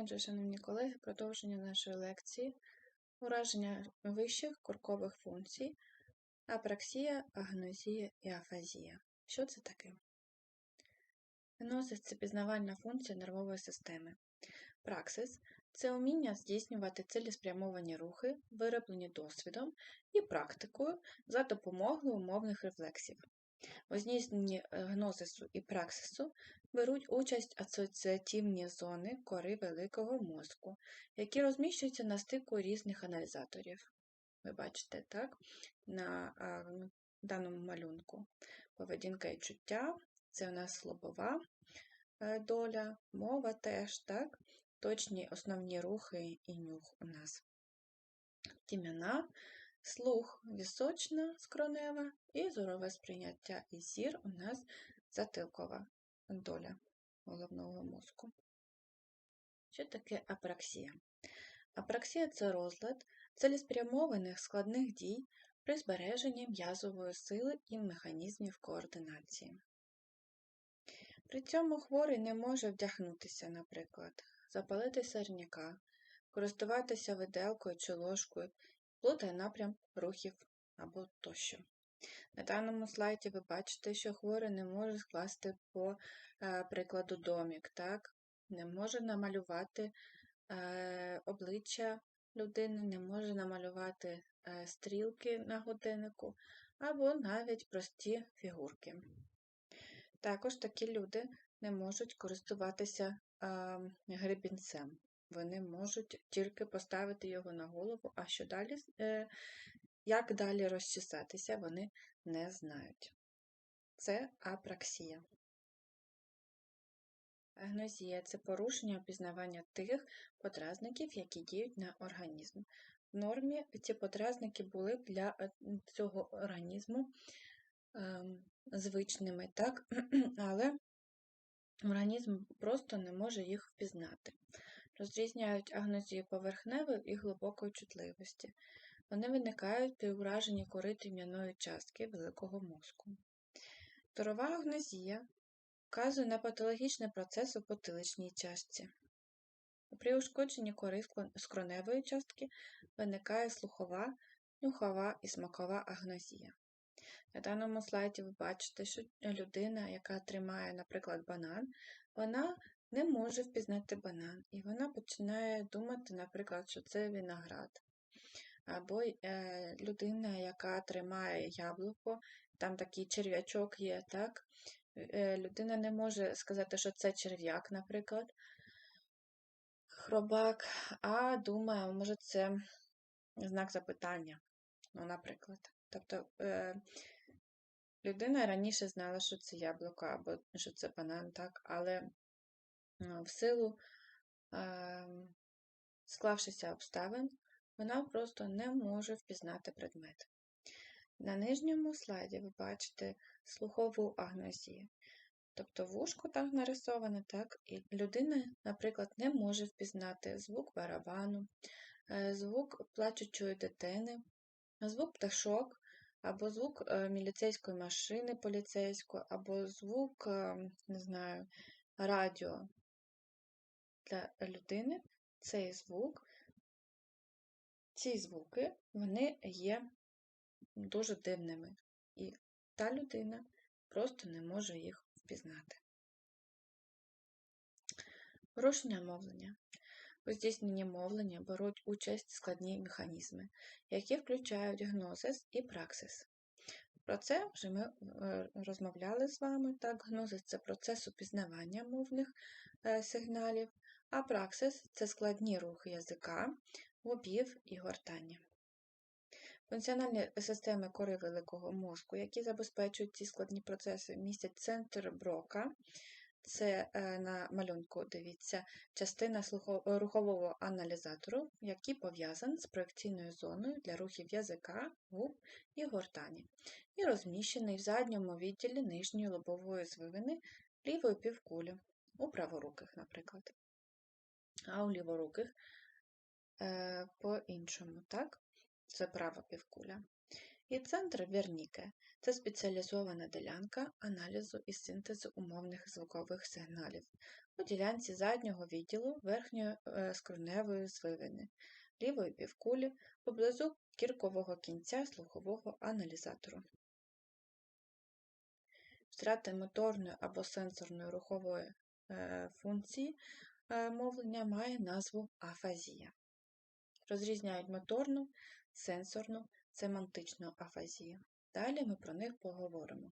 Отже, шановні колеги, продовження нашої лекції ураження вищих куркових функцій, апраксія, агнозія і афазія. Що це таке? Гнозис – це пізнавальна функція нервової системи. Праксис це уміння здійснювати цілеспрямовані рухи, вироблені досвідом і практикою за допомогою умовних рефлексів. У здійсненні е, гнозису і праксису беруть участь асоціативні зони кори великого мозку, які розміщуються на стику різних аналізаторів. Ви бачите, так, на а, даному малюнку. Поведінка і чуття це у нас слобова е, доля, мова теж, так, точні основні рухи і нюх у нас. Тім'яна слух вісочна скронева і зорове сприйняття і зір у нас затилкова доля головного мозку. Що таке апраксія? Апраксія це розлад цілеспрямованих складних дій при збереженні м'язової сили і механізмів координації. При цьому хворий не може вдягнутися, наприклад, запалити сорняка, користуватися виделкою чи ложкою плутає напрям рухів або тощо. На даному слайді ви бачите, що хворий не може скласти по е, прикладу домік, так? не може намалювати е, обличчя людини, не може намалювати е, стрілки на годиннику, або навіть прості фігурки. Також такі люди не можуть користуватися гребінцем. Вони можуть тільки поставити його на голову, а що далі, е, як далі розчесатися, вони не знають. Це апраксія. Агнозія це порушення опізнавання тих подразників, які діють на організм. В нормі ці подразники були б для е, цього організму ем, звичними, так? але організм просто не може їх впізнати. Розрізняють агнозію поверхневої і глибокої чутливості. Вони виникають при ураженні кори тім'яної частки великого мозку. Торова агнозія вказує на патологічний процес у потиличній частці. При ушкодженні кори скроневої частки виникає слухова, нюхова і смакова агнозія. На даному слайді ви бачите, що людина, яка тримає, наприклад, банан, вона не може впізнати банан, і вона починає думати, наприклад, що це виноград. Або е, людина, яка тримає яблуко, там такий черв'ячок є, так? Е, людина не може сказати, що це черв'як, наприклад, хробак, а думає, може, це знак запитання, ну, наприклад. Тобто е, людина раніше знала, що це яблуко, або що це банан, так, але в силу склавшися обставин, вона просто не може впізнати предмет. На нижньому слайді ви бачите слухову агнозію. Тобто вушко так нарисоване, так, і людина, наприклад, не може впізнати звук барабану, е, звук плачучої дитини, звук пташок, або звук е, міліцейської машини поліцейської, або звук, ем, не знаю, радіо для людини цей звук, ці звуки, вони є дуже дивними, і та людина просто не може їх впізнати. Порушення мовлення. У здійсненні мовлення беруть участь складні механізми, які включають гнозис і праксис. Про це вже ми е, розмовляли з вами. Так, Гнозис це процес упізнавання мовних е, сигналів, а праксис це складні рухи язика, губів і гортання. Функціональні системи кори великого мозку, які забезпечують ці складні процеси, містять центр брока. Це е, на малюнку, дивіться, частина рухового аналізатору, який пов'язаний з проекційною зоною для рухів язика, губ і гортані, і розміщений в задньому відділі нижньої лобової звивини лівої півкулі, у праворуких, наприклад а у ліворуких е, по-іншому, так? Це права півкуля. І центр Верніке це спеціалізована ділянка аналізу і синтезу умовних звукових сигналів у ділянці заднього відділу верхньої е, скроневої звивини, лівої півкулі поблизу кіркового кінця слухового аналізатору. Втрати моторної або сенсорної рухової е, функції мовлення має назву афазія. Розрізняють моторну, сенсорну, семантичну афазію. Далі ми про них поговоримо.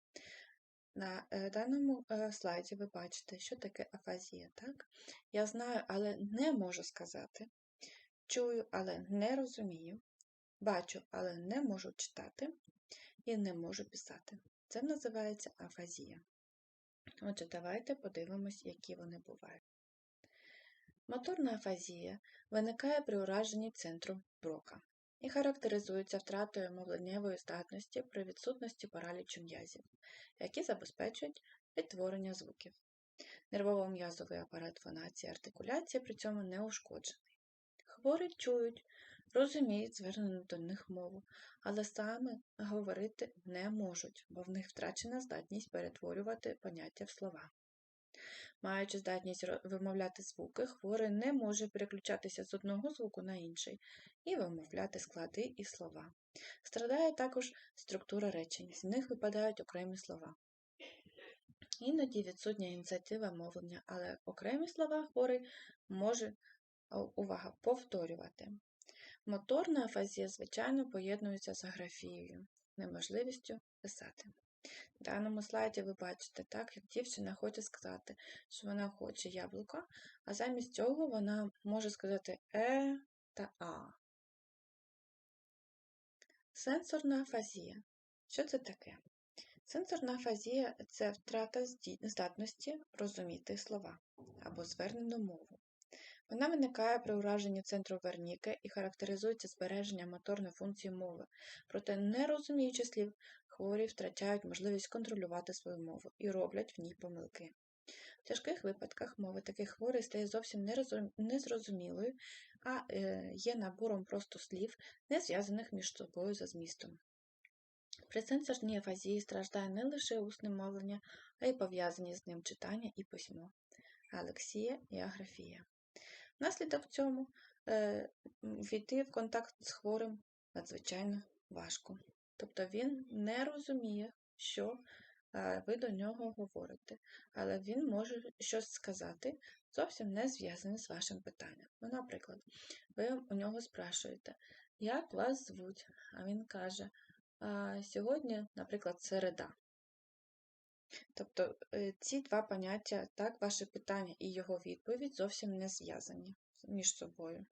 На е, даному слайді ви бачите, що таке афазія. так? Я знаю, але не можу сказати. Чую, але не розумію. Бачу, але не можу читати і не можу писати. Це називається афазія. Отже, давайте подивимось, які вони бувають. Моторна афазія виникає при ураженні центру брока і характеризується втратою мовленнєвої здатності при відсутності паралічу м'язів, які забезпечують відтворення звуків. Нервово-м'язовий апарат фонації артикуляції при цьому не ушкоджений. Хворі чують, розуміють звернену до них мову, але саме говорити не можуть, бо в них втрачена здатність перетворювати поняття в слова. Маючи здатність вимовляти звуки, хворий не може переключатися з одного звуку на інший і вимовляти склади і слова. Страдає також структура речень, з них випадають окремі слова. Іноді відсутня ініціатива мовлення, але окремі слова хворий може увага, повторювати. Моторна афазія, звичайно, поєднується з аграфією, неможливістю писати. В даному слайді ви бачите, так, як дівчина хоче сказати, що вона хоче яблука, а замість цього вона може сказати Е та А. Сенсорна афазія. Що це таке? Сенсорна афазія це втрата здатності розуміти слова або звернену мову. Вона виникає при ураженні центру Верніке і характеризується збереженням моторної функції мови, проте, не розуміючи слів, хворі втрачають можливість контролювати свою мову і роблять в ній помилки. В тяжких випадках мови таких хворих стає зовсім незрозумілою, а е, є набором просто слів, не зв'язаних між собою за змістом. При сенсорній афазії страждає не лише усне мовлення, а й пов'язані з ним читання і письмо, алексія і аграфія. Наслідок цьому е, війти в контакт з хворим надзвичайно важко. Тобто він не розуміє, що е, ви до нього говорите, але він може щось сказати, зовсім не зв'язане з вашим питанням. Ну, Наприклад, ви у нього спрашуєте, як вас звуть? А він каже, сьогодні, наприклад, середа. Тобто е, ці два поняття, так, ваше питання і його відповідь зовсім не зв'язані між собою.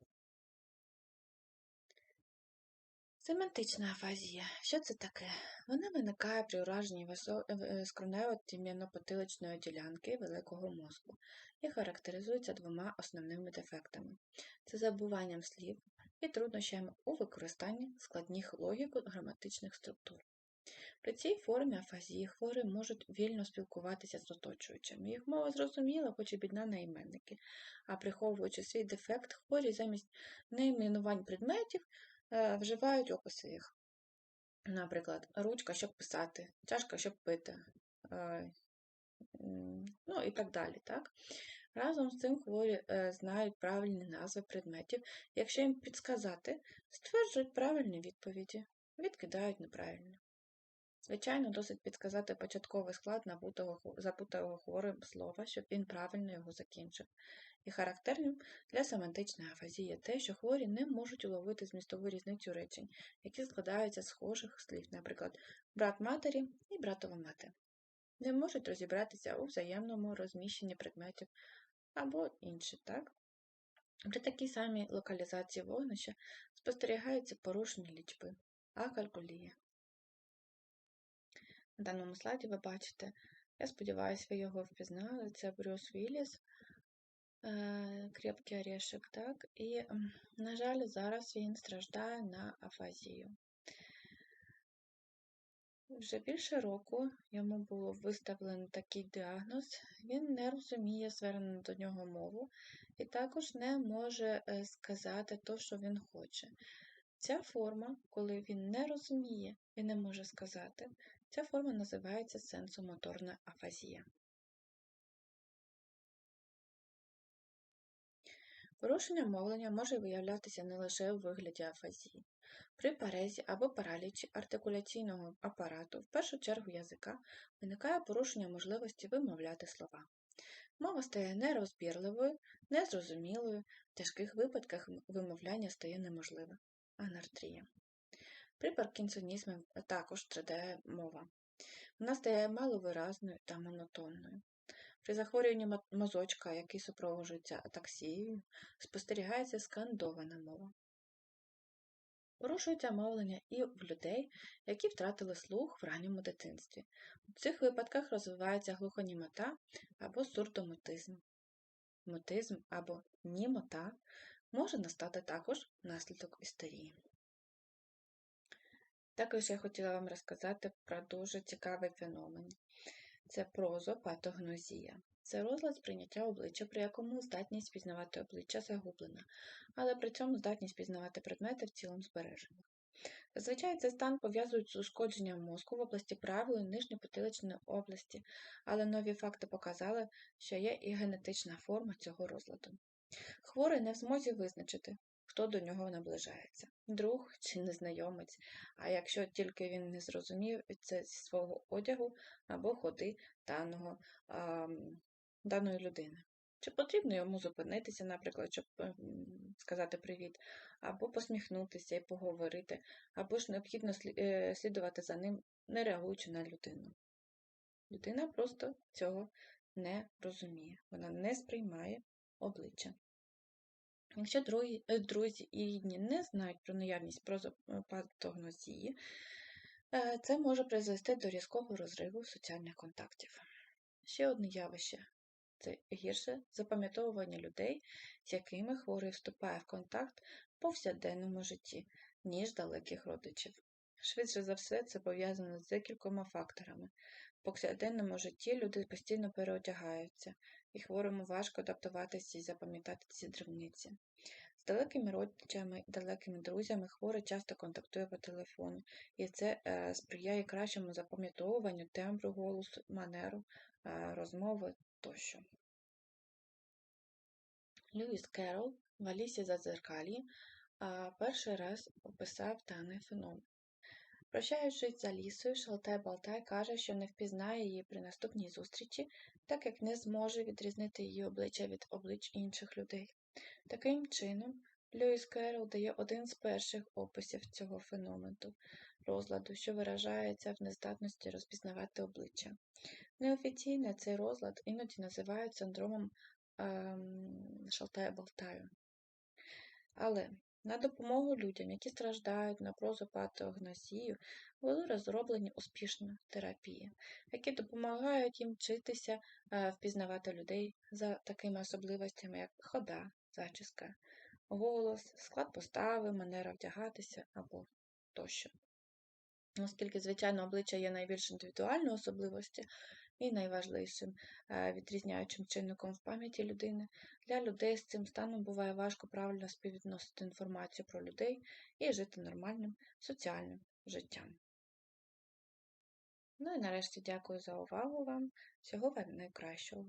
Семантична афазія. Що це таке? Вона виникає при ураженні е, скронево тім'яно-потиличної ділянки великого мозку і характеризується двома основними дефектами це забуванням слів і труднощами у використанні складних логіко-граматичних структур. При цій формі афазії хворі можуть вільно спілкуватися з оточуючими. Їх мова зрозуміла, хоч і бідна на іменники, а приховуючи свій дефект, хворі замість найменувань предметів е, вживають описи їх. Наприклад, ручка, щоб писати, чашка, щоб пити, е, ну і так далі. Так? Разом з цим хворі е, знають правильні назви предметів, якщо їм підсказати, стверджують правильні відповіді, відкидають неправильні. Звичайно, досить підказати початковий склад набутого забутого хворим слова, щоб він правильно його закінчив. І характерним для семантичної афазії є те, що хворі не можуть уловити змістову різницю речень, які складаються з схожих слів, наприклад, брат матері і братова мати. Не можуть розібратися у взаємному розміщенні предметів або інше, так? При такій самій локалізації вогнища спостерігаються порушені лічби, а калькуліє. На даному слайді ви бачите, я сподіваюся, ви його впізнали. Це Брюс Вілліс, е, крепкий орешек, так? І, на жаль, зараз він страждає на афазію. Вже більше року йому було виставлено такий діагноз, він не розуміє звернену до нього мову і також не може е, сказати те, що він хоче. Ця форма, коли він не розуміє і не може сказати, ця форма називається сенсомоторна афазія. Порушення мовлення може виявлятися не лише у вигляді афазії. При парезі або паралічі артикуляційного апарату, в першу чергу язика, виникає порушення можливості вимовляти слова. Мова стає нерозбірливою, незрозумілою, в тяжких випадках вимовляння стає неможливе. Анартрія. При паркінсонізмі також страдає мова. Вона стає маловиразною та монотонною. При захворюванні мозочка, який супроводжується атаксією, спостерігається скандована мова. Порушується мовлення і в людей, які втратили слух в ранньому дитинстві. У цих випадках розвивається глухонімота або сурдомотизм. Мотизм або німота може настати також внаслідок істерії. Також я хотіла вам розказати про дуже цікавий феномен. Це прозопатогнозія. Це розлад сприйняття обличчя, при якому здатність пізнавати обличчя загублена, але при цьому здатність пізнавати предмети в цілому збережена. Зазвичай цей стан пов'язують з ушкодженням мозку в області правої нижньопотиличної області, але нові факти показали, що є і генетична форма цього розладу. Хворий не в змозі визначити, хто до нього наближається друг чи незнайомець, а якщо тільки він не зрозумів це зі свого одягу або ходи даного, а, даної людини. Чи потрібно йому зупинитися, наприклад, щоб ем, сказати привіт, або посміхнутися і поговорити, або ж необхідно е, слідувати за ним, не реагуючи на людину. Людина просто цього не розуміє, вона не сприймає обличчя. Якщо е, друзі і рідні не знають про наявність прозопатогнозії, е, це може призвести до різкого розриву соціальних контактів. Ще одне явище це гірше запам'ятовування людей, з якими хворий вступає в контакт в повсякденному житті, ніж далеких родичів. Швидше за все, це пов'язано з декількома факторами. В повсякденному житті люди постійно переодягаються, і хворому важко адаптуватися і запам'ятати ці дрібниці. З далекими родичами і далекими друзями хворий часто контактує по телефону, і це е, сприяє кращому запам'ятовуванню тембру голосу, манеру, е, розмови тощо. Льюіс Керол в Алісі Зазеркалі перший раз описав даний феномен. Прощаючись за лісою, Шалтай Балтай каже, що не впізнає її при наступній зустрічі, так як не зможе відрізнити її обличчя від облич інших людей. Таким чином, Льюіс Керол дає один з перших описів цього феномену розладу, що виражається в нездатності розпізнавати обличчя. Неофіційно цей розлад іноді називають синдромом ем, Шалтая Балтаю. Але на допомогу людям, які страждають на прозу прозопатогносію, були розроблені успішні терапії, які допомагають їм вчитися е, впізнавати людей за такими особливостями, як хода, зачіска, голос, склад постави, манера вдягатися або тощо. Оскільки, звичайно, обличчя є найбільш індивідуальною особливості, і найважливішим е, відрізняючим чинником в пам'яті людини. Для людей з цим станом буває важко правильно співвідносити інформацію про людей і жити нормальним соціальним життям. Ну і нарешті дякую за увагу вам. Всього вам найкращого.